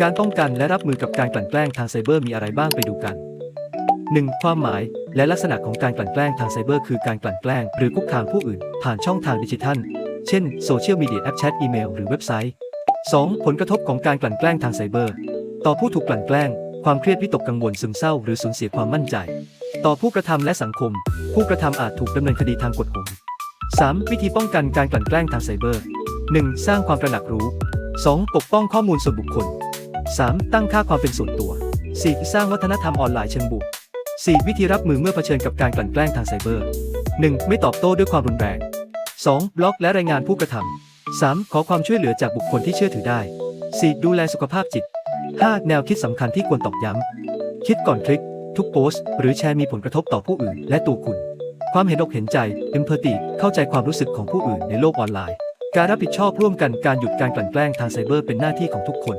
การป้องกันและรับมือกับการกลั่นแกล้งทางไซเบอร์มีอะไรบ้างไปดูกัน 1. ความหมายและลักษณะของการกลั่นแกล้งทางไซเบอร์คือการกลั่นแกล้งหรือคุกคามผู้อื่น ผ่านช่องทางดิจิทัล เช่นโซเชียลมีเดียแอปแชทอีเมลหรือเว็บไซต์ 2. ผลกระทบของการกลั่นแกล้งทางไซเบอร์ ต่อผู้ถูกกลั่นแกล้ง ความเครียดวิตกกังวลซึมเศร้า หรือสูญเสียความมั่นใจ ต่อผู้กระทำและสังคม ผู้กระทำอาจถูกดำเนินคดีทางกฎหมาย 3. วิธีป้องกันการกลั่นแกล้งทางไซเบอร์ 1. สร้างความตระหนักรู้ 2. ปกป้องข้อมูลส่วนบุคคล 3. ตั้งค่าความเป็นส่วนตัว 4. สร้างวัฒนธรรมออนไลน์เชิงบวก 4. วิธีรับมือเมื่อเผชิญกับการกลั่นแกล้งทางไซเบอร์ 1. ไม่ตอบโต้ด้วยความรุนแรง 2. บล็อกและรายงานผู้กระทำ 3. ขอความช่วยเหลือจากบุคคลที่เชื่อถือได้ 4. ดูแลสุขภาพจิต 5. แนวคิดสำคัญที่ควรตอกย้ำ คิดก่อนคลิก ทุกโพสต์ หรือแชร์มีผลกระทบต่อผู้อื่น และตัวคุณ ความเห็นอกเห็นใจ empathy เข้าใจความรู้สึกของผู้อื่นในโลกออนไลน์ การรับผิดชอบร่วมกันการหยุดการกลั่นแกล้งทางไซเบอร์เป็นหน้าที่ของทุกคน